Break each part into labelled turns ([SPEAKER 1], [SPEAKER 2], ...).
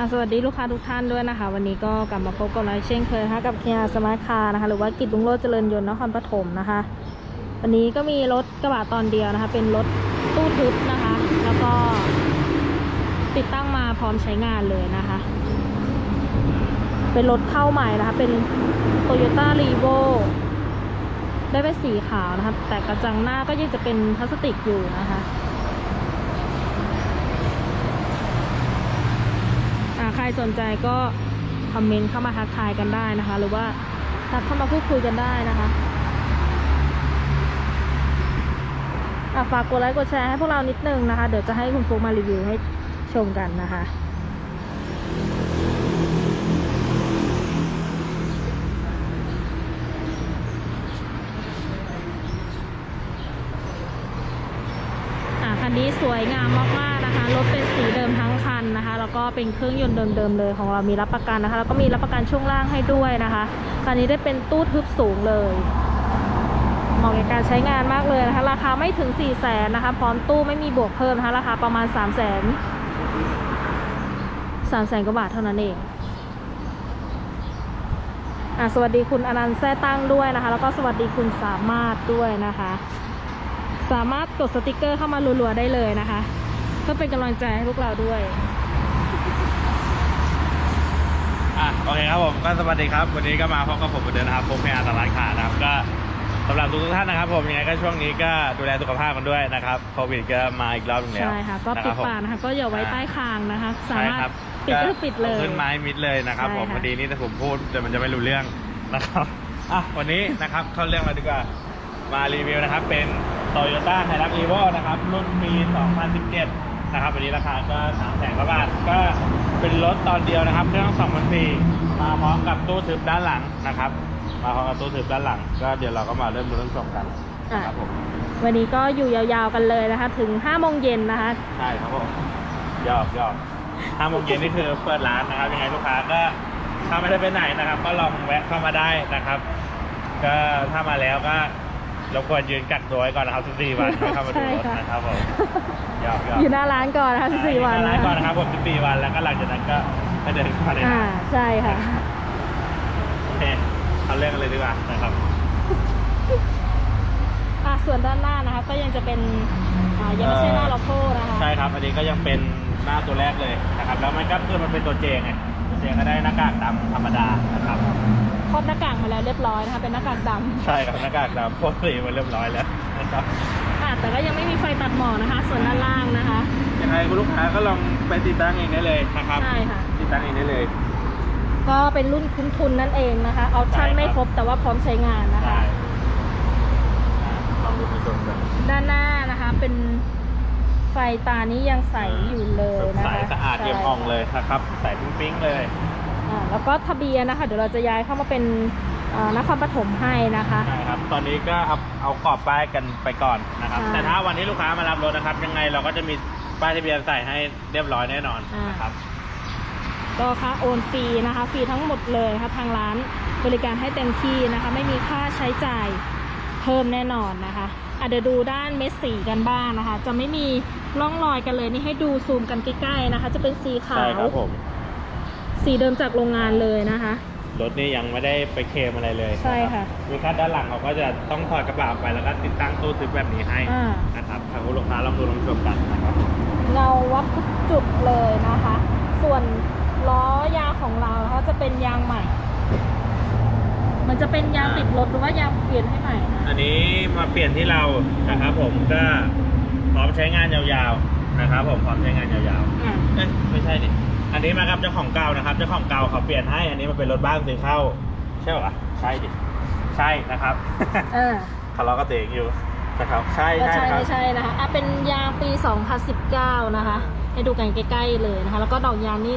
[SPEAKER 1] ่ะสวัสดีลูกค้าทุกท่านด้วยนะคะ วันนี้ก็กลับมาพบกับเราเช่นเคยนะคะกับเคียสมาร์ทคาร์นะคะ หรือว่ากิจลุงโรจเจริญยนต์นครปฐมนะคะ วันนี้ก็มีรถกระบะตอนเดียวนะคะ เป็นรถตู้ทึบนะคะ แล้วก็ติดตั้งมาพร้อมใช้งานเลยนะคะ เป็นรถเข้าใหม่นะคะ เป็น Toyota r e v o ได้เป็นสีขาวนะคะ แต่กระจังหน้าก็ยังจะเป็นพลาสติกอยู่นะคะ อ่าใคร สนใจก็คอมเมนต์เข้ามาทักทายกันได้นะคะ หรือว่าทักเข้ามาพูดคุยกันได้นะคะฝากกดไลค์กดแชร์ให้พวกเรานิดนึงนะคะ เดี๋ยวจะให้คุณฟุกมารีวิวให้ชมกันนะคะอ่าคันนี้สวยงามมากๆนะคะ รถเป็นสีเดิมทั้ง ก็เป็นเครื่องยนต์เดิมๆเลยของเรามีรับประกันนะคะ แล้วก็มีรับประกันช่วงล่างให้ด้วยนะคะคันนี้ได้เป็นตู้ทึบสูงเลยเหมาะกับการใช้งานมากเลยนะคะ ราคาไม่ถึง4ี่แสนนะคะ พร้อมตู้ไม่มีบวกเพิ่มนะคะราคาประมาณ3 0 0แสนสามแสนกว่าบาทเท่านั้นเองอะสวัสดีคุณอนันต์แซ่ตั้งด้วยนะคะ แล้วก็สวัสดีคุณสามารถด้วยนะคะ สามารถกดสติกเกอร์เข้ามารัวๆได้เลยนะคะเพื่อเป็นกำลังใจให้พวกเราด้วย
[SPEAKER 2] อะโอเคครับผมก็สวัสดีครับ วันนี้ก็มาพบกับผมเหมือนเดิมนะครับผมพยาตลาดขานะครับ ก็สำหรับทุกท่านนะครับ ผมยังไงก็ช่วงนี้ก็ดูแลสุขภาพกันด้วยนะครับโควิดก็มาอีกรอบหนึงแล้ว
[SPEAKER 1] ใช่ค่ะ ก็
[SPEAKER 2] นะ
[SPEAKER 1] ปิ
[SPEAKER 2] รั
[SPEAKER 1] ด
[SPEAKER 2] บผม
[SPEAKER 1] ปากนะคะ ก็อย่าไว้ใต้คางนะคะ สา
[SPEAKER 2] ใช่
[SPEAKER 1] มารถ
[SPEAKER 2] ครับ
[SPEAKER 1] ปิดก็ปิดเลย
[SPEAKER 2] ขึ้นไม้มิดเลยนะครับ
[SPEAKER 1] ใช่
[SPEAKER 2] ผม
[SPEAKER 1] ค่ะ
[SPEAKER 2] พอดีนี่แต่ผมพูดแต่มันจะไม่รู้เรื่องนะครับอะวันนี้นะครับเข้าเรื่องเราดีกว่ามารีวิวนะครับ เป็น Toyota h i l u x e v o นะครับรุ่นปี 2017 นะครับวันนี้ราคาก็3แสนกว่าบาทก็เป็นรถตอนเดียวนะครับ เครื่อง2004มาพร้อมกับตู้ทึบด้านหลังนะครับ มาพร้อมกับตู้ทึบด้านหลัง ก็เดี๋ยวเราก็มาเริ่มดูเริ่มชมกันนะครับผม
[SPEAKER 1] วันนี้ก็อยู่ยาวๆกันเลยนะคะ ถึง5โมงเย็นนะคะ
[SPEAKER 2] ใช่ครับผมยอกยอกห้าโมงเย็นนี่คือเปิดร้านนะครับ ยังไงลูกค้าก็ถ้าไม่ได้ไปไหนนะครับ ก็ลองแวะเข้ามาได้นะครับ ก็ถ้ามาแล้วก็ รบกวนยืนกักตัวไว้ก่อนนะครับ14วันไม่เข้ามาดูรถ
[SPEAKER 1] ใช่ค่ะ
[SPEAKER 2] นะครับผมยอกยอก
[SPEAKER 1] อยู่หน้าร้านก่อนนะคะ14วัน
[SPEAKER 2] ร้าน
[SPEAKER 1] นะ
[SPEAKER 2] ก่อนนะครับผม14วันแล้วก็หลังจากนั้นก็ให้เดินเข้ามาใน
[SPEAKER 1] อ่า
[SPEAKER 2] ร้าน
[SPEAKER 1] ใช่ค่ะ
[SPEAKER 2] โอเคเอาเรื่องกันเลยดีกว่านะครับ
[SPEAKER 1] อะส่วนด้านหน้านะคะก็ยังจะเป็นอ่ายังไม่ใช่หน้าล็อกโก้นะคะ
[SPEAKER 2] ใช่ครับ อันนี้ก็ยังเป็นหน้าตัวแรกเลยนะครับ แล้วมันก็คือมันเป็นตัวเจไงตัวเจก็ได้หน้ากากดำธรรมดานะครับ
[SPEAKER 1] ครอบหน้ากากมาแล้วเรียบร้อยนะคะเป็นหน้ากากดำ
[SPEAKER 2] ใช่ครับหน้ากากดำพ่นสีมาเรียบร้อยแล้วนะครับ
[SPEAKER 1] อะแต่ก็ยังไม่มีไฟตัดหมอกนะคะ ส่วนด้านล่างนะคะ
[SPEAKER 2] ยังไงคุณลูกค้าก็ลองไปติดตั้งเองได้เลยนะครับ
[SPEAKER 1] ใช่ค่ะ
[SPEAKER 2] ติดตั้งเองได้เลย
[SPEAKER 1] ก็เป็นรุ่นคุ้มทุนนั่นเองนะคะออปชั่น
[SPEAKER 2] ใช่ครับ
[SPEAKER 1] ไม่ครบแต่ว่าพร้อมใช้งานนะคะ
[SPEAKER 2] ได้อ่าลองดูไปชมกัน
[SPEAKER 1] ด้านหน้านะคะเป็นไฟตานี้ยังใสอยู่เลยนะคะ
[SPEAKER 2] ใสสะอาดเยี่ยมอ่องเลยนะครับใสปิ๊งๆเลย
[SPEAKER 1] อ่า แล้วก็ทะเบียนนะคะ เดี๋ยวเราจะย้ายเข้ามาเป็นอ่านครปฐมให้นะคะ
[SPEAKER 2] ใช่ครับ ตอนนี้ก็เอาเอากรอบป้ายกันไปก่อนนะครับ
[SPEAKER 1] ใช่
[SPEAKER 2] แต่ถ้าวันที่ลูกค้ามารับรถนะครับ ยังไงเราก็จะมีป้ายทะเบียนใส่ให้เรียบร้อยแน่นอน
[SPEAKER 1] อ่าน
[SPEAKER 2] นะครับ
[SPEAKER 1] ก็ค่าโอนฟรีนะคะฟรีทั้งหมดเลยนะคะทางร้านบริการให้เต็มที่นะคะ ไม่มีค่าใช้จ่ายเพิ่มแน่นอนนะคะอะเดี๋ยวดูด้านเม็ดสีกันบ้างนะคะ จะไม่มีร่องรอยกันเลยนี่ให้ดูซูมกันใกล้ๆนะคะ จะเป็นสีขา
[SPEAKER 2] ใช่
[SPEAKER 1] ว
[SPEAKER 2] ครับผม
[SPEAKER 1] สีเดิมจากโรงงานเลยนะคะ
[SPEAKER 2] รถนี่ยังไม่ได้ไปเคลมอะไรเลย
[SPEAKER 1] ใช่ค่ะ
[SPEAKER 2] มีแค่ด้านหลังเขาก็จะต้องถอดกระเป๋าออกไปแล้วก็ติดตั้งตู้ทึบแบบนี้ให้
[SPEAKER 1] อ่า
[SPEAKER 2] นะครับทางคุณลูกค้าลองดูลองชมกันนะครับ
[SPEAKER 1] เงาวัดทุกจุดเลยนะคะ ส่วนล้อยางของเราเขาจะเป็นยางใหม่ มันจะเป็นยางติดรถหรือว่ายางเปลี่ยนให้ใหม่นะ
[SPEAKER 2] อันนี้มาเปลี่ยนที่เรานะครับผมก็พร้อมใช้งานยาวๆนะครับผมพร้อมใช้งานยาว
[SPEAKER 1] อะ
[SPEAKER 2] ๆเอ้ยไม่ใช่ดิ อันนี้มากับเจ้าของเก่านะครับเจ้าของเก่าเขาเปลี่ยนให้อันนี้มันเป็นรถบ้านซื้อเข้า ใช่ปะใช่ดิใช่นะครับ
[SPEAKER 1] เออ
[SPEAKER 2] ทะเลาะกับตัวเองอยู่นะครับใช่
[SPEAKER 1] ก็
[SPEAKER 2] ใช่
[SPEAKER 1] ใช่
[SPEAKER 2] ครับ
[SPEAKER 1] ไม่ใช่นะคะอะเป็นยางปี 2019 นะคะ ให้ดูกันใกล้ๆเลยนะคะ แล้วก็ดอกยางนี่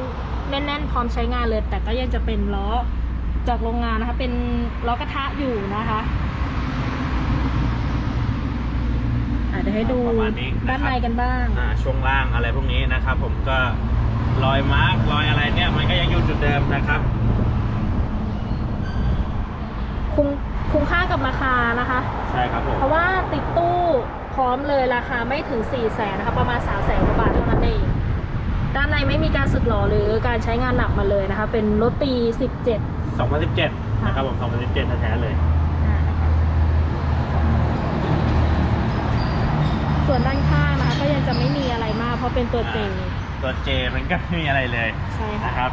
[SPEAKER 1] แน่นๆ พร้อมใช้งานเลย แต่ก็ยังจะเป็นล้อจากโรงงานนะคะ เป็นล้อกระทะอยู่นะคะอะเดี๋ยวให้ดู
[SPEAKER 2] ประมาณนี้นะครับ
[SPEAKER 1] ด้านในกันบ้าง
[SPEAKER 2] อ่าช่วงล่างอะไรพวกนี้นะครับ ผมก็ รอยมาร์กรอยอะไรเนี่ย มันก็ยังอยู่จุดเดิมนะครับ
[SPEAKER 1] คุ้มคุ้มค่ากับราคานะคะ
[SPEAKER 2] ใช่ครับผม
[SPEAKER 1] เพราะว่าติดตู้พร้อมเลยราคาไม่ถึง4ี่แสนนะคะประมาณ3ามแสนกว่าบาทเท่านั้นเองด้านในไม่มีการสึกหรอหรือการใช้งานหนักมาเลยนะคะ เป็นรถปี 17
[SPEAKER 2] 2017 นะครับผม 2017แท้ๆเลย
[SPEAKER 1] ส่วนด้านข้างนะคะก็ยังจะไม่มีอะไรมากเพราะเป็นตัวเจ
[SPEAKER 2] ตัวเจมันก็ไม่มีอะไรเลย
[SPEAKER 1] ใช่ค่ะ
[SPEAKER 2] นะครับ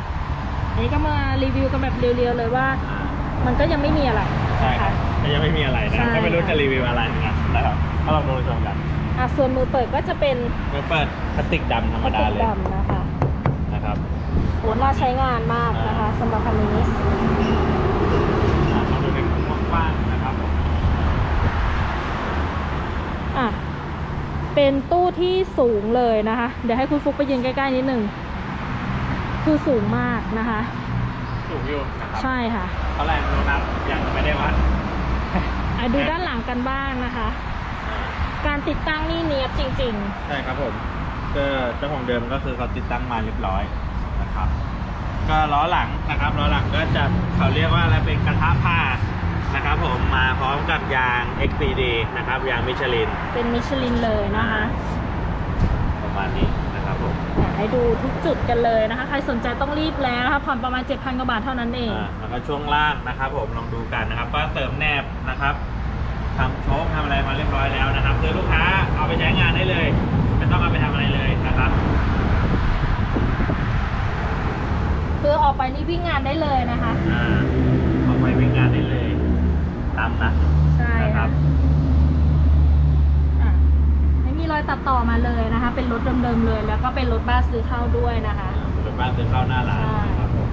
[SPEAKER 1] อันนี้ก็มารีวิวกันแบบเรียวๆเลยว่า
[SPEAKER 2] อ่า
[SPEAKER 1] มันก็ยังไม่มีอะไร
[SPEAKER 2] ใช่
[SPEAKER 1] นะ
[SPEAKER 2] ครั
[SPEAKER 1] คะ
[SPEAKER 2] บก็ยังไม่มีอะไรนะ
[SPEAKER 1] ใช่
[SPEAKER 2] ก็ไม่รู้จะรีวิวอะไรเหมือนกันนะครับก็ลองดูชมกัน
[SPEAKER 1] อะส่วนมือเปิดก็จะเป็น
[SPEAKER 2] เมื่อเปิดพลาสติกดำธรรมดาเลย
[SPEAKER 1] ดำนะคะ
[SPEAKER 2] นะครับ
[SPEAKER 1] โหน่าใช้งานมากนะคะสำหรับคันนี้
[SPEAKER 2] อ่าลองดูในมุมกว้างๆนะครับผม
[SPEAKER 1] อะ เป็นตู้ที่สูงเลยนะคะ เดี๋ยวให้คุณฟุกไปยืนใกล้ๆนิดหนึ่งคือสูงมากนะคะ
[SPEAKER 2] สูงอยู่นะครับ
[SPEAKER 1] ใช่ค่ะ
[SPEAKER 2] เท่าไหร่ไม่รู้นับยังไม่ได้วัด
[SPEAKER 1] อะดูด้านหลังกันบ้างนะคะ การติดตั้งนี่เนียบจริง
[SPEAKER 2] ใช่ครับผมก็เจ้าของเดิมก็คือเขาติดตั้งมาเรียบร้อยนะครับ ก็ล้อหลังนะครับล้อหลังก็จะเขาเรียกว่าอะไรเป็นกระทะผ้า นะครับผมมาพร้อมกับยาง XPD นะครับ ยางมิชลิน
[SPEAKER 1] ๆเป็นมิชลินเลยนะคะ
[SPEAKER 2] ประมาณนี้นะครับผม
[SPEAKER 1] อะให้ดูทุกจุดกันเลยนะคะ ใครสนใจต้องรีบแล้วนะคะผ่อนประมาณ 7,000กว่าบาทเท่านั้นเอง
[SPEAKER 2] อ่าแล้วก็ช่วงล่างนะครับ ผมลองดูกันนะครับก็เสริมแนบนะครับทำโชคทำอะไรมาเรียบร้อยแล้วนะครับคือลูกค้าเอาไปใช้งานได้เลยไม่ต้องเอาไปทำอะไรเลยนะครับ
[SPEAKER 1] คือออกไปนี่วิ่งงานได้เลยนะคะ
[SPEAKER 2] อ่าเอาไปวิ่งงานได้เลย ตามนะ
[SPEAKER 1] ใช่
[SPEAKER 2] นะครั
[SPEAKER 1] ค่ะ
[SPEAKER 2] บ
[SPEAKER 1] อะไม่มีรอยตัดต่อมาเลยนะคะ เป็นรถเดิมๆเลย แล้วก็เป็นรถบ้านซื้อเข้าด้วยนะคะ
[SPEAKER 2] รถบ้านซื้อเข้าหน้าร้าน
[SPEAKER 1] ใช่
[SPEAKER 2] นะครับผม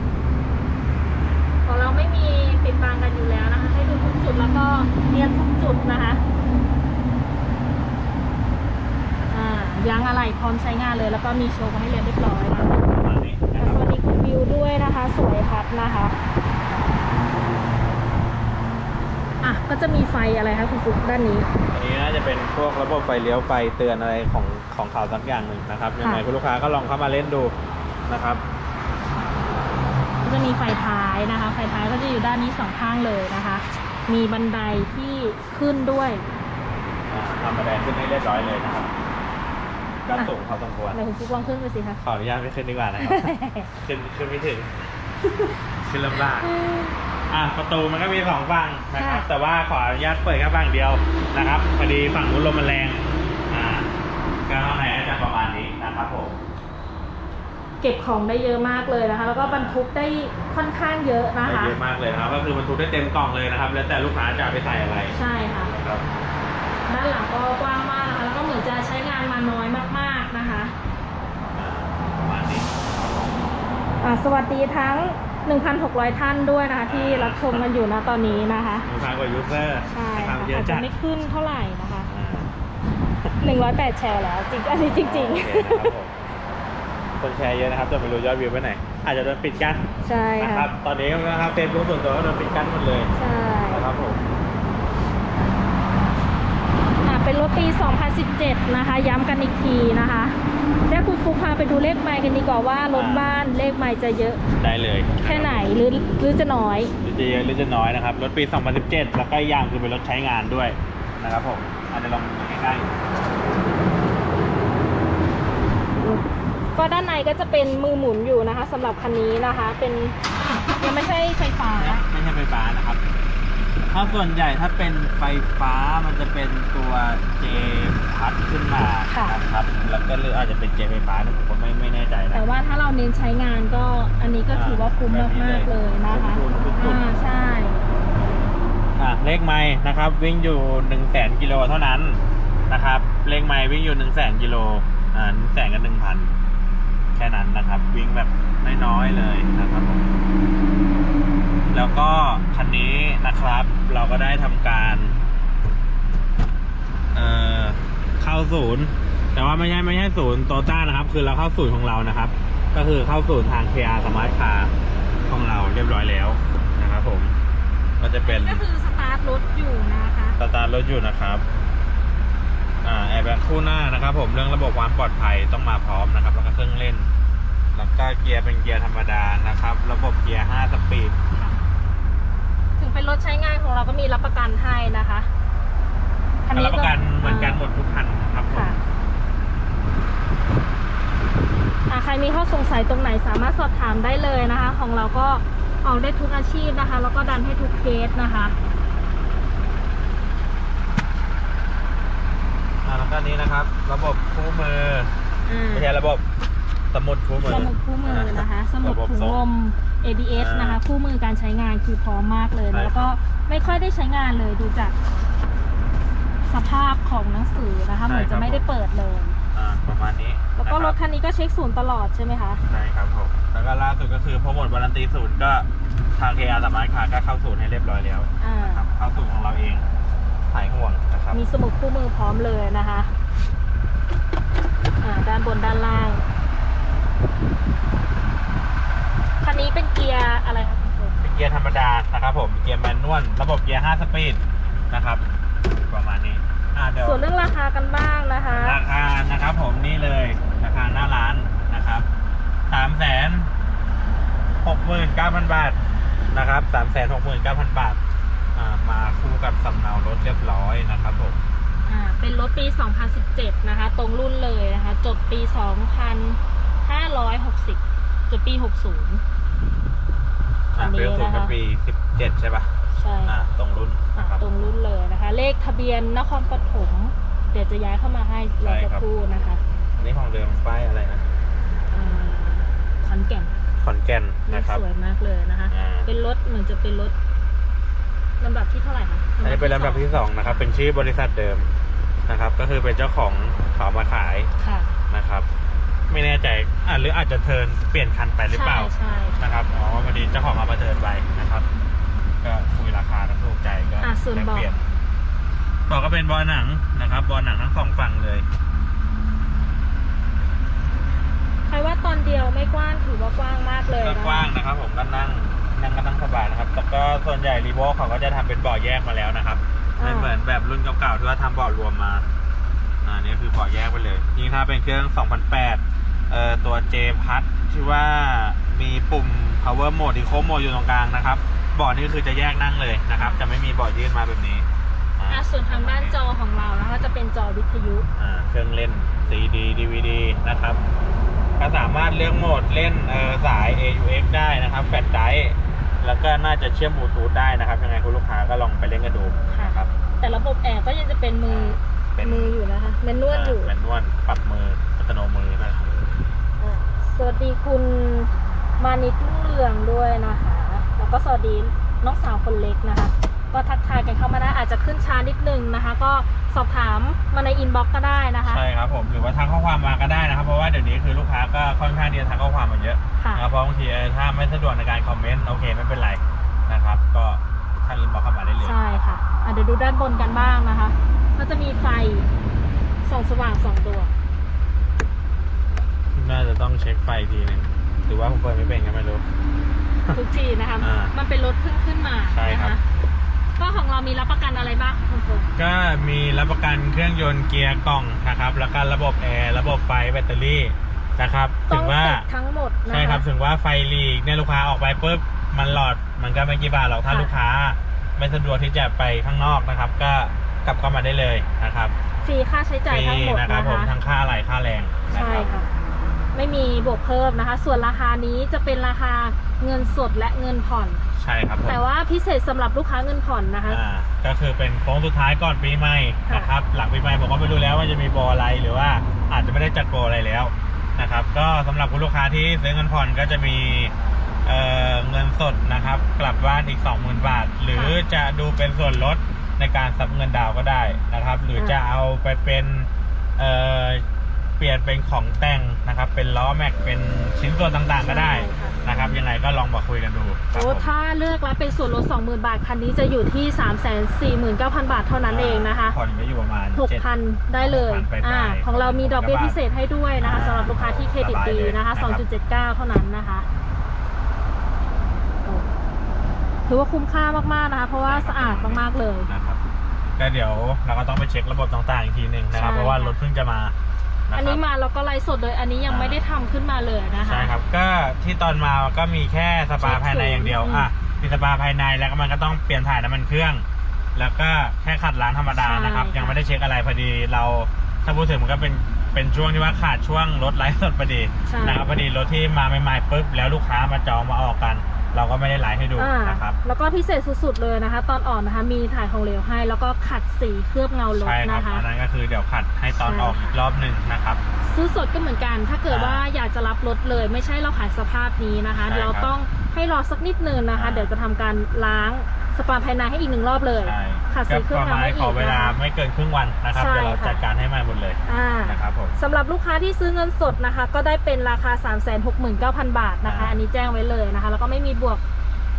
[SPEAKER 1] ของเราไม่มีปิดบังกันอยู่แล้วนะคะ ให้ดูทุกจุดแล้วก็เนียนทุกจุดนะคะอ่ายางอะไหล่พร้อมใช้งานเลย แล้วก็มีโชว์ให้เรียบเรียบร้อยนะคะ
[SPEAKER 2] ประมาณนี้นะ
[SPEAKER 1] อะ
[SPEAKER 2] ครับ
[SPEAKER 1] สวัสดีคุณวิวด้วยนะคะ สวยครับนะคะ อะก็จะมีไฟอะไรคะคุณฟุกด้านนี้
[SPEAKER 2] อันนี้น่าจะเป็นพวกระบบไฟเลี้ยวไฟเตือนอะไรของของเขาสักอย่างหนึ่งนะครับยังไง
[SPEAKER 1] ค่ะ
[SPEAKER 2] คุณลูกค้าก็ลองเข้ามาเล่นดูนะครับ
[SPEAKER 1] ก็จะมีไฟท้ายนะคะ ไฟท้ายก็จะอยู่ด้านนี้สองข้างเลยนะคะ มีบันไดที่ขึ้นด้วย
[SPEAKER 2] อ่าทำบันไดขึ้นให้เรียบร้อยเลยนะครับก็สูงพอสมควร
[SPEAKER 1] ไหนคุณฟุกลองขึ้นไปสิคะ
[SPEAKER 2] ขออนุญาตไม่ขึ้นดีกว่านะครับขึ้นขึ้นไม่ถึงขึ้นลำบาก อะประตูมันก็มีสองฝั่งนะครับ
[SPEAKER 1] ค่ะ
[SPEAKER 2] แต่ว่าขออนุญาตเปิดแค่ฝั่งเดียวนะครับพอดีฝั่งนู้นลมมันแรงอ่าก็ข้างในก็จะประมาณนี้นะครับผม
[SPEAKER 1] เก็บของได้เยอะมากเลยนะคะ แล้วก็บรรทุกได้ค่อนข้างเยอะนะ
[SPEAKER 2] ได้
[SPEAKER 1] คะ
[SPEAKER 2] เยอะมากเลยนะครับก็คือมันทุกได้เต็มกล่องเลยนะครับ แล้วแต่ลูกค้าจะเอาไปใส่อะไร
[SPEAKER 1] ใช่ค่ะ
[SPEAKER 2] นะครับ
[SPEAKER 1] ด้านหลังก็กว้างมากนะคะแล้วก็เหมือนจะใช้งานมาน้อยมาก ๆนะคะ
[SPEAKER 2] อ่าประมาณนี้
[SPEAKER 1] อะสวัสดีทั้ง 1,600 ท่านด้วยนะคะ ที่รับชมกันอยู่นะตอนนี้นะคะ
[SPEAKER 2] ลูกค้ากว่ายูเซอร์
[SPEAKER 1] ใช่
[SPEAKER 2] นะครั
[SPEAKER 1] ค่ะ
[SPEAKER 2] บเยอะ
[SPEAKER 1] อาจ
[SPEAKER 2] จั
[SPEAKER 1] จะ
[SPEAKER 2] ด
[SPEAKER 1] ไม่ขึ้นเท่าไหร่นะคะ
[SPEAKER 2] อ่า
[SPEAKER 1] 108 แชร์แล้วจริงอันนี้จริง
[SPEAKER 2] โอเคนะครับผมคนแชร์เยอะนะครับแต่ไม่รู้ยอดวิวไปไหน อาจจะโดนปิดกั้น
[SPEAKER 1] ๆ ใช่
[SPEAKER 2] นะค
[SPEAKER 1] ค่ะ
[SPEAKER 2] รับตอนนี้นะครับเฟซบุ๊กส่วนตัวก็โดนปิดกั้นหมดเลย
[SPEAKER 1] ใช่
[SPEAKER 2] นะครับผม
[SPEAKER 1] อะ เป็นรถปี 2017 นะคะ ย้ำกันอีกทีนะคะเดี๋ยวคุณฟุกพาไปดูเลขไมล์กันดีกว่าว่ารถบ้านเลขไมล์จะเยอะ
[SPEAKER 2] ได้เลย
[SPEAKER 1] แค่ไหนหรือหรือจะน้อย
[SPEAKER 2] หรือจะเยอะหรือจะน้อยนะครับ รถปี 2017 แล้วก็อีกอย่างคือเป็นรถใช้งานด้วยนะครับผมอาจจะลองดูใกล้
[SPEAKER 1] ก็ด้านในก็จะเป็นมือหมุนอยู่นะคะสำหรับคันนี้นะคะ เป็นยังไม่ใช่ไฟฟ้า
[SPEAKER 2] ๆไม่ใช่ไฟฟ้านะครับ ถ้าส่วนใหญ่ถ้าเป็นไฟฟ้ามันจะเป็นตัวเจพัดขึ้นมานะครับ แล้วก็หรืออาจจะเป็นเจไฟฟ้านะผมก็ไม่ไม่แน่ใจนะ
[SPEAKER 1] แต่ว่าถ้าเราเน้นใช้งานก็อันนี้ก็ถือว่าคุ้ม
[SPEAKER 2] แบบนี้
[SPEAKER 1] มากๆ
[SPEAKER 2] เล
[SPEAKER 1] เลยยนะคะ
[SPEAKER 2] คุ้มทุนคุ้มทุน
[SPEAKER 1] อ่าใช่
[SPEAKER 2] อะเลขไม้นะครับวิ่งอยู่1นึ่งแสนกิโลเท่านั้นนะครับเลขไม้วิ่งอยู่1นึ่งแสนกิโลอ่าหนึ่งแสนกับหนึ่งพันแค่นั้นนะครับ วิ่งแบบน้อยๆเลยนะครับผม แล้วก็คันนี้นะครับ เราก็ได้ทำการเอ่อเข้าศูนย์ แต่ว่าไม่ใช่ไม่ใช่ศูนย์โตต้านะครับ คือเราเข้าศูนย์ของเรานะครับ ก็คือเข้าศูนย์ทาง KR Smart Car ของเราเรียบร้อยแล้วนะครับผม ก็จะเป็น
[SPEAKER 1] ก็คือสตาร์ทรถอยู่นะคะ
[SPEAKER 2] สตาร์ทรถอยู่นะครับอ่าแอร์แบ็กคู่หน้านะครับ ผมเรื่องระบบความปลอดภัยต้องมาพร้อมนะครับ แล้วก็เครื่องเล่นแล้วก็เกียร์เป็นเกียร์ธรรมดานะครับ ระบบเกียร์ 5 สปีด
[SPEAKER 1] ถึง เป็นรถใช้งานของเราก็มีรับประกันให้นะคะคั
[SPEAKER 2] รับประกันเหมือนกันหมดาทุกคันนะครับผม
[SPEAKER 1] ค่ะอะใครมีข้อสงสัยตรงไหนสามารถสอบถามได้เลยนะคะ ของเราก็ออกได้ทุกอาชีพนะคะ แล้วก็ดันให้ทุกเคสนะคะ
[SPEAKER 2] อ่าแล้วก็นี้นะครับ ระบบคู่มือ
[SPEAKER 1] อ่า
[SPEAKER 2] ไม่ใช่ระบบสมุดคู่มือ
[SPEAKER 1] สมุดคู่มือนะคะ สมุด
[SPEAKER 2] ระบบ
[SPEAKER 1] ถุง
[SPEAKER 2] ส่
[SPEAKER 1] ลม ABS
[SPEAKER 2] อ่าน
[SPEAKER 1] นะคะ คู่มือการใช้งานคือพร้อมมากเลย
[SPEAKER 2] ใช่
[SPEAKER 1] นะแล้วก็ไม่ค่อยได้ใช้งานเลยดูจากสภาพของหนังสือนะคะเหมือนจะไม่ได้เปิดเลย
[SPEAKER 2] อ่าประมาณนี้
[SPEAKER 1] แล้วก็
[SPEAKER 2] นะค
[SPEAKER 1] ร
[SPEAKER 2] บ
[SPEAKER 1] ถคันนี้ก็เช็คศูนย์ตลอดใช่ไหมคะ
[SPEAKER 2] ใช่ครับผมแล้วก็ล่าสุดก็คือพอหมดวารันตีศูนย์ก็ทางเคอาสมาร์ทคาร์ก็เข้าศูนย์ให้เรียบร้อยแล้ว
[SPEAKER 1] อ่า
[SPEAKER 2] นะครับเข้าศูนย์ของเราเองหายห่วงนะครับ
[SPEAKER 1] มีสมุดคู่มือพร้อมเลยนะคะอ่าด้านบนด้านล่างคั นนี้เป็นเกียร์อะไรคะคุณโฟ
[SPEAKER 2] เป็นเกียร์ธรรมดานะครับผมเกียร์แมนนวลระบบเกียร์ 5 สปีดนะครับ ประมาณนี้อ่าเดี๋ยว
[SPEAKER 1] ส่วนเรื่องราคากันบ้างนะคะ
[SPEAKER 2] ราคานะครับผมนี่เลยราคาหน้าร้านนะครับสามแสนหกหมื่นเก้าพันบาทนะครับสามแสนหกหมื่นเก้าพันบาทอ่ามาคู่กับสำเนารถเรียบร้อยนะครับผม
[SPEAKER 1] อ่าเป็นรถปี 2017 นะคะ ตรงรุ่นเลยนะคะ จดปี 2560 จดปี 60
[SPEAKER 2] อ่า
[SPEAKER 1] อันนี้
[SPEAKER 2] เปรี้ยวสุด
[SPEAKER 1] นะคะ
[SPEAKER 2] ก็ปีสิบเจ็ดใช่ปะ
[SPEAKER 1] ใช่
[SPEAKER 2] อ่าตรงรุ่น
[SPEAKER 1] อ่า
[SPEAKER 2] นะครับ
[SPEAKER 1] ตรงรุ่นเลยนะคะ เลขทะเบียนนครปฐมเดี๋ยวจะย้ายเข้ามาให้รอสักครู่นะคะ
[SPEAKER 2] อันนี้ของเดิมป้ายอะไรนะ
[SPEAKER 1] อ่าขอนแก่น
[SPEAKER 2] ขอนแก่น
[SPEAKER 1] เลข
[SPEAKER 2] นะครับ
[SPEAKER 1] สวยมากเลยนะคะ
[SPEAKER 2] อ่า
[SPEAKER 1] เป็นรถเหมือนจะเป็นรถลำดับที่เท่าไหร่คะ
[SPEAKER 2] อันนี้เป็นลำดับที่สองนะครับ เป็นชื่อบริษัทเดิมนะครับ ก็คือเป็นเจ้าของเขาเอามาขาย
[SPEAKER 1] ค่ะ
[SPEAKER 2] นะครับ ไม่แน่ใจอะหรืออาจจะเทิร์นเปลี่ยนคันไปหรือเปล่า
[SPEAKER 1] ใช่ใช่
[SPEAKER 2] นะครับอ๋อพอดีเจ้าของเอามาเทิร์นไปนะครับ ก็คุยราคาแล้วถูกใจก็
[SPEAKER 1] อะส่วน
[SPEAKER 2] แลก
[SPEAKER 1] เบาะ
[SPEAKER 2] เปลี่ยนบอกก็เป็นบอลหนังนะครับ บอลหนังทั้งสองฝั่งเลย
[SPEAKER 1] ใครว่าตอนเดียวไม่กว้างถือว่ากว้างมากเลย
[SPEAKER 2] ก็
[SPEAKER 1] นะ
[SPEAKER 2] กว้างนะครับ ผมก็นั่งนั่งก็นั่งสบายนะครับแต่ก็ส่วนใหญ่รีโวเขาก็จะทำเป็นเบาะแยกมาแล้วนะครับไม่เหมือนแบบรุ่นเก่าๆที่ว่าทำเบาะรวมมา อ่าอันนี้คือเบาะแยกไปเลย ยิ่งถ้าเป็นเครื่อง 2008 เอ่อตัว J พัทที่ว่ามีปุ่ม power mode eco mode อยู่ตรงกลางนะครับเบาะนี้คือจะแยกนั่งเลยนะครับ จะไม่มีเบาะยื่นมาแบบนี้อ่า
[SPEAKER 1] อะส่วนทางด้านจอของเรานะคะจะเป็นจอวิทยุ
[SPEAKER 2] อ่าเครื่องเล่น CD DVD นะครับ ก็สามารถเลือกโหมดเล่นเออสาย AUX ได้นะครับแฟลชไดร์แล้วก็น่าจะเชื่อมบลูทูธได้นะครับ ยังไงคุณลูกค้าก็ลองไปเล่นกันดู
[SPEAKER 1] ค่ะ
[SPEAKER 2] นะครับ
[SPEAKER 1] แต่ระบบแอร์ก็ยังจะเป็นมือ
[SPEAKER 2] เป็น
[SPEAKER 1] มืออยู่นะคะแมนนวลอยู่
[SPEAKER 2] แมนนวลปรับมืออัตโนมือนะครับ
[SPEAKER 1] อะ สวัสดีคุณมานิดรุ่งเรืองด้วยนะคะ แล้วก็สวัสดีน้องสาวคนเล็กนะคะ ก็ทักทายกันเข้ามาได้อาจจะขึ้นช้านิดนึงนะคะ ก็สอบถามมาในอินบ็อกก็ได้นะคะ
[SPEAKER 2] ใช่ครับผมหรือว่าทักข้อความมาก็ได้นะครับ เพราะว่าเดี๋ยวนี้คือลูกค้าก็ค่อนข้างที่จะทักข้อความมาเยอะ
[SPEAKER 1] ค่ะ
[SPEAKER 2] นะครับเพราะบางทีเออถ้าไม่สะดวกในการคอมเมนต์โอเคไม่เป็นไรนะครับ ก็ทางอินบ็อกเข้ามาได้เลย
[SPEAKER 1] ใช่ค่ะอะ เดี๋ยวดูด้านบนกันบ้างนะคะ ก็จะมีไฟส่องสว่างสองตัว
[SPEAKER 2] น่าจะต้องเช็คไฟอีกทีหนึงหรือว่าผมเปิดไม่เป็นก็ไม่รู้
[SPEAKER 1] ทุกทีนะคะ
[SPEAKER 2] อ่ามั
[SPEAKER 1] มันเป็นรถเพิ่งขึ้นมา
[SPEAKER 2] ใช่ครับ
[SPEAKER 1] นะคะก็ของเรามีรับประกันอะไรบ้างคะคุณฟุ๊ก
[SPEAKER 2] ก็มีรับประกันเครื่องยนต์เกียร์กล่องนะครับ แล้วก็ระบบแอร์ ระบบไฟ แบตเตอรี่นะครับ
[SPEAKER 1] ต้
[SPEAKER 2] ถึ
[SPEAKER 1] อง
[SPEAKER 2] งว่า
[SPEAKER 1] ติดทั้งหมดนะคะ
[SPEAKER 2] ใช่ครับถึงว่าไฟลีกเนี่ยลูกค้าออกไปปุ๊บ มันหลอด มันก็ไม่กี่บาทหรอก ถ้า
[SPEAKER 1] ค่ะ
[SPEAKER 2] ลูกค้า ไม่สะดวกที่จะไปข้างนอกนะครับ ก็กลับเข้ามาได้เลยนะครับ
[SPEAKER 1] ฟรีค่าใช้จ่ายทั้งหมด
[SPEAKER 2] นะ
[SPEAKER 1] นะคะ
[SPEAKER 2] ครับผม ทั้งค่าอะไหล่ค่าแรงนะ
[SPEAKER 1] ใช่
[SPEAKER 2] ครับ
[SPEAKER 1] ค่ะ ไม่มีบวกเพิ่มนะคะ ส่วนราคานี้จะเป็นราคาเงินสดและเงินผ่อน
[SPEAKER 2] ใช่ครับผม
[SPEAKER 1] แต่ว่าพิเศษสำหรับลูกค้าเงินผ่อนนะคะ
[SPEAKER 2] อ่าก็คือเป็นโค้งสุดท้ายก่อนปีใหม่
[SPEAKER 1] ค่ะ
[SPEAKER 2] นะครับหลังปีใหม่ผมก็ไม่รู้แล้วว่าจะมีโปรอะไรหรือว่าอาจจะไม่ได้จัดโปรอะไรแล้วนะครับก็สำหรับคุณลูกค้าที่ซื้อเงินผ่อนก็จะมีเอ่อเงินสดนะครับ กลับบ้านอีก 20,000 บาท หรือจะดูเป็นส่วนลดในการซับเงินดาวน์ก็ได้นะครับ หรือจะเอาไปเป็นเอ่อ เปลี่ยนเป็นของแต่งนะครับ เป็นล้อแม็กเป็นชิ้นส่วนต่างๆ ก็ได้
[SPEAKER 1] ใช่ค่ะ
[SPEAKER 2] นะครับ ยังไงก็ลองมาคุยกันดูครับ
[SPEAKER 1] โอ้
[SPEAKER 2] ผม
[SPEAKER 1] ถ้าเลือกรับเป็นส่วนลด 20,000 บาท คันนี้จะอยู่ที่ 349,000 บาทเท่านั้นเองนะคะ
[SPEAKER 2] ผ่อนก็อยู่ประมาณเจ็ด
[SPEAKER 1] 6,000 ได้เลย
[SPEAKER 2] 6,000ไป
[SPEAKER 1] อ่า
[SPEAKER 2] ได้
[SPEAKER 1] ของเรามีดอกเบี้ยพิเศษให้ด้วยนะคะ
[SPEAKER 2] อ่า
[SPEAKER 1] สำหรับลูกค้าที่เครดิต
[SPEAKER 2] สบาย
[SPEAKER 1] ดี
[SPEAKER 2] เลย
[SPEAKER 1] นะคะ
[SPEAKER 2] นะครับ
[SPEAKER 1] 2.79 เท่านั้นนะคะโอ้ถือว่าคุ้มค่ามากๆนะคะ เพราะว่าสะอาดมากๆเลย
[SPEAKER 2] นะครับก็เดี๋ยวเราก็ต้องไปเช็คระบบต่างๆอีกทีหนึ่งนะครับ
[SPEAKER 1] ใช่
[SPEAKER 2] เพราะว่า
[SPEAKER 1] ค่ะ
[SPEAKER 2] รถเพิ่งจะมานะ
[SPEAKER 1] อัน
[SPEAKER 2] ครั
[SPEAKER 1] นี้
[SPEAKER 2] บ
[SPEAKER 1] มาเราก็ไลฟ์สดเลยอันนี้ยัง
[SPEAKER 2] อ่า
[SPEAKER 1] ไม่ได้ทำขึ้นมาเลยนะคะ
[SPEAKER 2] ใช่ครับก็ที่ตอนมาก็มีแค่สปา
[SPEAKER 1] เช็ค
[SPEAKER 2] ภายในอย่างเดียว
[SPEAKER 1] ศูนย์
[SPEAKER 2] อะมีสปาภายในแล้วก็มันก็ต้องเปลี่ยนถ่ายน้ำมันเครื่อง แล้วก็แค่ขัดล้างธรรมดานะครับ
[SPEAKER 1] ใช่ค่ะ
[SPEAKER 2] ยังไม่ได้เช็คอะไรพอดีเราถ้าพูดถึงมันก็เป็นเป็นเป็นช่วงที่ว่าขาดช่วงรถไลฟ์สดพอดี
[SPEAKER 1] ใช่
[SPEAKER 2] นะครับพอดีรถที่มาใหม่ๆปุ๊บแล้วลูกค้ามาจองมาออกกัน เราก็ไม่ได้ไลฟ์ให้ดู
[SPEAKER 1] อ่า
[SPEAKER 2] นะครับ
[SPEAKER 1] แล้วก็พิเศษสุดๆเลยนะคะ ตอนออกนะคะมีถ่ายของเหลวให้ แล้วก็ขัดสีเคลือบเงารถ
[SPEAKER 2] ใช่ครับ
[SPEAKER 1] นะคะ
[SPEAKER 2] อันนั้นก็คือเดี๋ยวขัดให้ตอน
[SPEAKER 1] ใช่
[SPEAKER 2] ออกอีกรอบหนึ่งนะครับ
[SPEAKER 1] ซื้อสดก็เหมือนกัน ถ้าเกิด
[SPEAKER 2] อ่า
[SPEAKER 1] ว่าอยากจะรับรถเลย ไม่ใช่เราขายสภาพนี้นะคะ
[SPEAKER 2] ใช่ครับ
[SPEAKER 1] เราต้องให้รอสักนิดนึงนะคะ
[SPEAKER 2] อ่า
[SPEAKER 1] เดี๋ยวจะทำการล้าง สปาภายในให้อีกหนึ่งรอบเลย
[SPEAKER 2] ใช่
[SPEAKER 1] ขัด
[SPEAKER 2] ก็
[SPEAKER 1] สีเคลื
[SPEAKER 2] ป
[SPEAKER 1] อบ
[SPEAKER 2] ระ
[SPEAKER 1] เงา
[SPEAKER 2] มาณ
[SPEAKER 1] ให้อี
[SPEAKER 2] ขอกเวลา
[SPEAKER 1] นะคะ
[SPEAKER 2] ไม่เกินครึ่งวันนะครับ
[SPEAKER 1] ใช่
[SPEAKER 2] เดี๋ยวเรา
[SPEAKER 1] ค่ะ
[SPEAKER 2] จัดการให้ใหม่หมดเลย
[SPEAKER 1] อ่า
[SPEAKER 2] นะครับผม
[SPEAKER 1] สำหรับลูกค้าที่ซื้อเงินสดนะคะ ก็ได้เป็นราคา 369,000 บาทนะคะ
[SPEAKER 2] อ่า
[SPEAKER 1] อันนี้แจ้งไว้เลยนะคะ แล้วก็ไม่มีบวก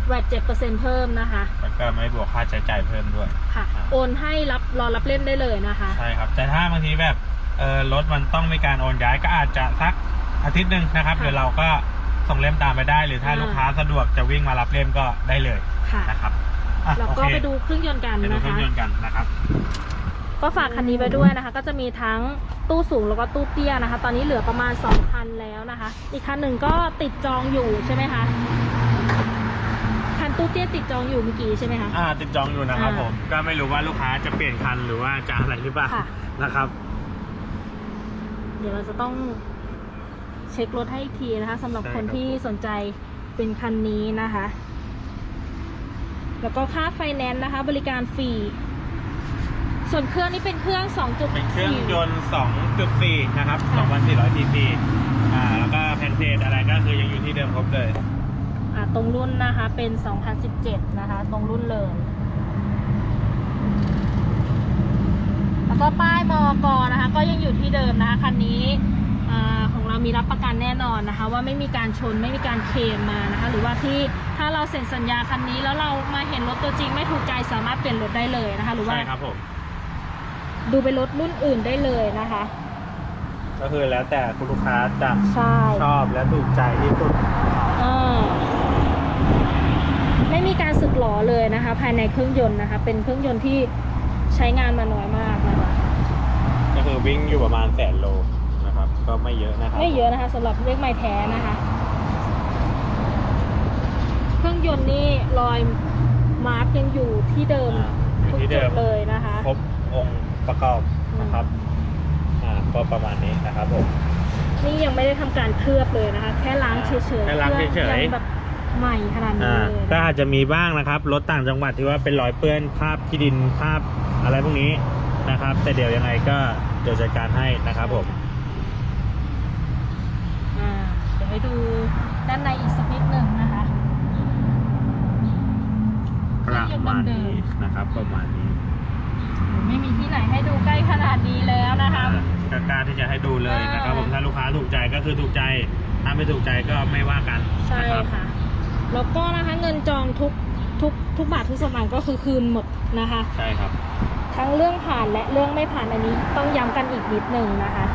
[SPEAKER 1] แวด7%เพิ่มนะคะ
[SPEAKER 2] แล้วก็ไม่บวกค่าใช้จ่ายเพิ่มด้วย
[SPEAKER 1] ค่ะ
[SPEAKER 2] อ่า
[SPEAKER 1] โอนให้รับรอรับเล่นได้เลยนะคะ
[SPEAKER 2] ใช่ครับ แต่ถ้าบางทีแบบเออรถมันต้องมีการโอนย้ายก็อาจจะสักอาทิตย์หนึ่งนะครับ
[SPEAKER 1] ค่ะ
[SPEAKER 2] เดี๋ยวเราก็ส่งเล่มตามไปได้ หรือถ้า
[SPEAKER 1] อ่า
[SPEAKER 2] ลูกค้าสะดวกจะวิ่งมารับเล่มก็ได้เลย
[SPEAKER 1] ค่ะ
[SPEAKER 2] นะครับ อะ
[SPEAKER 1] แล้ว
[SPEAKER 2] โอ
[SPEAKER 1] ก็
[SPEAKER 2] เค
[SPEAKER 1] ไปดูเครื่องยนต์กัน
[SPEAKER 2] ไปดู
[SPEAKER 1] นะ
[SPEAKER 2] เครื่อ
[SPEAKER 1] คะ
[SPEAKER 2] งยนต์กันนะครับ
[SPEAKER 1] ก็ฝากคันนี้ไปด้วยนะคะ ก็จะมีทั้งตู้สูงแล้วก็ตู้เตี้ยนะคะ ตอนนี้เหลือประมาณ 2 คันแล้วนะคะ อีกคันหนึ่งก็ติดจองอยู่ใช่ไหมคะคันตู้เตี้ยติดจองอยู่เมื่อกี้ใช่ไหมคะ
[SPEAKER 2] อ่าติดจองอยู่นะครับ
[SPEAKER 1] อ่า
[SPEAKER 2] ผม ก็ไม่รู้ว่าลูกค้าจะเปลี่ยนคันหรือว่าจะอะไรหรือเปล่า
[SPEAKER 1] ค่ะ
[SPEAKER 2] นะครับ
[SPEAKER 1] เดี๋ยวเราจะต้องเช็ครถให้อีกทีนะคะสำหรับ
[SPEAKER 2] ใช่
[SPEAKER 1] คน
[SPEAKER 2] ครับ
[SPEAKER 1] ที่สนใจเป็นคันนี้นะคะ แล้วก็ค่าไฟแนนซ์นะคะ บริการฟรี ส่วนเครื่องนี้เป็นเครื่อง 2.4
[SPEAKER 2] เป็นเครื่องยนต์ 2.4 นะครับ
[SPEAKER 1] ค่ะ
[SPEAKER 2] 2,400 cc อ่า แล้วก็แผ่นเพจอะไรก็คือยังอยู่ที่เดิมครบเลย
[SPEAKER 1] อ่าตรงรุ่นนะคะเป็น 2017 นะคะ ตรงรุ่นเลย แล้วก็ป้ายมอกนะคะ ก็ยังอยู่ที่เดิมนะคะคันนี้อ่า ของเรามีรับประกันแน่นอนนะคะ ว่าไม่มีการชนไม่มีการเคลมมานะคะ หรือว่าที่ถ้าเราเซ็นสัญญาคันนี้ แล้วเรามาเห็นรถตัวจริงไม่ถูกใจสามารถเปลี่ยนรถได้เลยนะคะ หรือว่า
[SPEAKER 2] ใช่ครับผม
[SPEAKER 1] ดูไปรถรุ่นอื่นได้เลยนะคะ
[SPEAKER 2] ก็คือแล้วแต่คุณลูกค้าจะ
[SPEAKER 1] ใช่
[SPEAKER 2] ชอบและถูกใจที่สุด
[SPEAKER 1] อ่าไม่มีการสึกหลอเลยนะคะ ภายในเครื่องยนต์นะคะ เป็นเครื่องยนต์ที่ใช้งานมาน้อยมากนะคะ
[SPEAKER 2] ก็คือวิ่งอยู่ประมาณแสนโลนะครับ ก็ไม่เยอะนะครับ
[SPEAKER 1] ไม่เยอะนะคะสำหรับเลขไม้แท้นะคะ เครื่องยนต์นี่รอยมาร์กยังอยู่ที่เดิม
[SPEAKER 2] อ่าอยู่
[SPEAKER 1] ทุก
[SPEAKER 2] ที่
[SPEAKER 1] จุ
[SPEAKER 2] เดิ
[SPEAKER 1] ด
[SPEAKER 2] ม
[SPEAKER 1] เลยนะคะ
[SPEAKER 2] ครบองค์ประกอบนะครับอ่าก็ประมาณนี้นะครับผม
[SPEAKER 1] นี่ยังไม่ได้ทำการเคลือบเลยนะคะ แค่ล้างเฉยๆ
[SPEAKER 2] แค่ล้างเฉยๆ
[SPEAKER 1] ครื่องยังแบบใหม่ขนาดนี้
[SPEAKER 2] อ่า
[SPEAKER 1] เลย
[SPEAKER 2] ก็อาจจะมีบ้างนะครับ รถต่างจังหวัดที่ว่าเป็นรอยเปื้อนคราบขี้ดินคราบอะไรพวกนี้นะครับ แต่เดี๋ยวยังไงก็เดี๋ยวจัดการให้นะครับผม
[SPEAKER 1] อ่าเดี๋ยวให้ดูด้านในอีกสักนิดหนึ่งนะคะ
[SPEAKER 2] ประมาณนี้นะครับ ประมาณนี้
[SPEAKER 1] ไม่มีที่ไหนให้ดูใกล้ขนาดนี้แล้วนะคะ
[SPEAKER 2] ก็กล้าที่จะให้ดูเลยนะครับ
[SPEAKER 1] อ่า
[SPEAKER 2] ผมถ้าลูกค้าถูกใจก็คือถูกใจ ถ้าไม่ถูกใจก็ไม่ว่ากัน
[SPEAKER 1] ใช่
[SPEAKER 2] นะครับ
[SPEAKER 1] ค่ะแล้วก็นะคะเงินจองทุกทุกทุกบาททุกสตางค์ก็คือคืนหมดนะคะ
[SPEAKER 2] ใช่ครับ
[SPEAKER 1] ทั้งเรื่องผ่านและเรื่องไม่ผ่านอันนี้ต้องย้ำกันอีกนิดหนึ่งนะคะ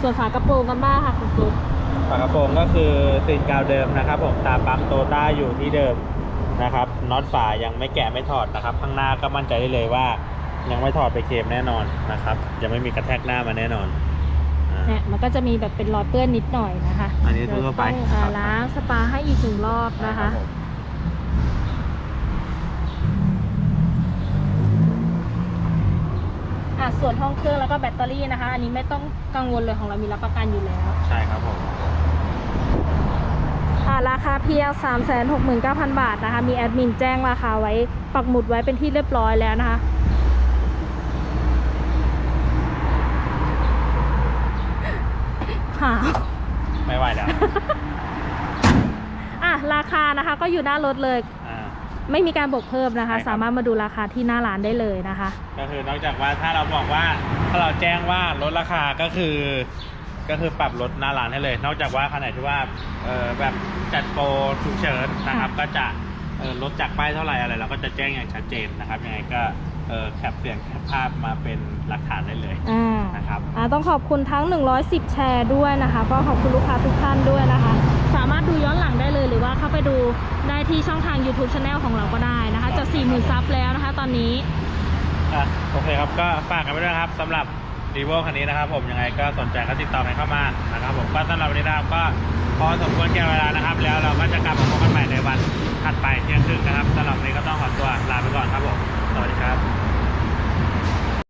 [SPEAKER 1] ส่วนฝากระโปรงกันบ้างค่ะคุณฟุ๊ก
[SPEAKER 2] ฝากระโปรงก็คือติดกาวเดิมนะครับผมตามปั๊มโตต้าอยู่ที่เดิมนะครับน็อตฝายังไม่แกะไม่ถอดนะครับ ข้างหน้าก็มั่นใจได้เลยว่า ยังไม่ถอดไปเคลมแน่นอนนะครับยังไม่มีกระแทกหน้ามาแน่นอนอ่า
[SPEAKER 1] เนี่ยมันก็จะมีแบบเป็นรอยเปื้อนนิดหน่อยนะคะ
[SPEAKER 2] อันนี้ทั่วๆไป
[SPEAKER 1] เดี๋ยต้องอ่าล้างสปาให้อีกหนึ่งรอบนะคะ
[SPEAKER 2] รับผม
[SPEAKER 1] อะ ส่วนห้องเครื่องแล้วก็แบตเตอรี่นะคะ อันนี้ไม่ต้องกังวลเลยของเรามีรับประกันอยู่แล้ว
[SPEAKER 2] ใช่ครับผม
[SPEAKER 1] อ่าราคาเพียง369,000 บาทนะคะ มีแอดมินแจ้งราคาไว้ปักหมุดไว้เป็นที่เรียบร้อยแล้วนะคะ ค่ะ
[SPEAKER 2] ไม่ไหวแล้ว
[SPEAKER 1] อะ ราคานะคะก็อยู่หน้ารถเลย
[SPEAKER 2] อ่า
[SPEAKER 1] ไม่มีการบวกเพิ่มนะคะ
[SPEAKER 2] ใช่ครับ
[SPEAKER 1] สามารถมาดูราคาที่หน้าร้านได้เลยนะคะ
[SPEAKER 2] ก็คือนอกจากว่าถ้าเราบอกว่าถ้าเราแจ้งว่าลดราคาก็คือ ก็คือปรับลดหน้าร้านให้เลย นอกจากว่าขนาดที่ว่าเออแบบจัดโปรฉุกเฉินนะครับ ก็จะเออลดจากป้ายเท่าไหร่อะไรเราก็จะแจ้งอย่างชัดเจนนะครับยังไงก็เออ แคปเสียงแคปภาพมาเป็นหลักฐานได้เลย
[SPEAKER 1] อ่
[SPEAKER 2] นะครับ
[SPEAKER 1] ต้องขอบคุณทั้ง 110 แชร์ด้วยนะคะ ก็ขอบคุณลูกค้าทุกท่านด้วยนะคะ สามารถดูย้อนหลังได้เลยหรือว่าเข้าไปดูได้ที่ช่องทาง YouTube Channel ของเราก็ได้นะคะ จะ 40,000 ซับแล้วนะคะ ตอนนี้
[SPEAKER 2] อโอเคครับก็ฝากกันไว้ด้วยครับสำหรับรีโวคันนี้นะครับ ผมยังไงก็สนใจก็ติดต่อมานเข้ามานะครับ ผมก็สำหรับวันนี้นะครับก็พอสมควรแก่เวลานะครับ แล้วเราก็จะกลับมาพบกันใหม่ในวันถัดไปเที่ยงคืงนะครับสำหรับวันนี้ก็ต้องขอตัวลาไปก่อนครับผมสวัสดีครับ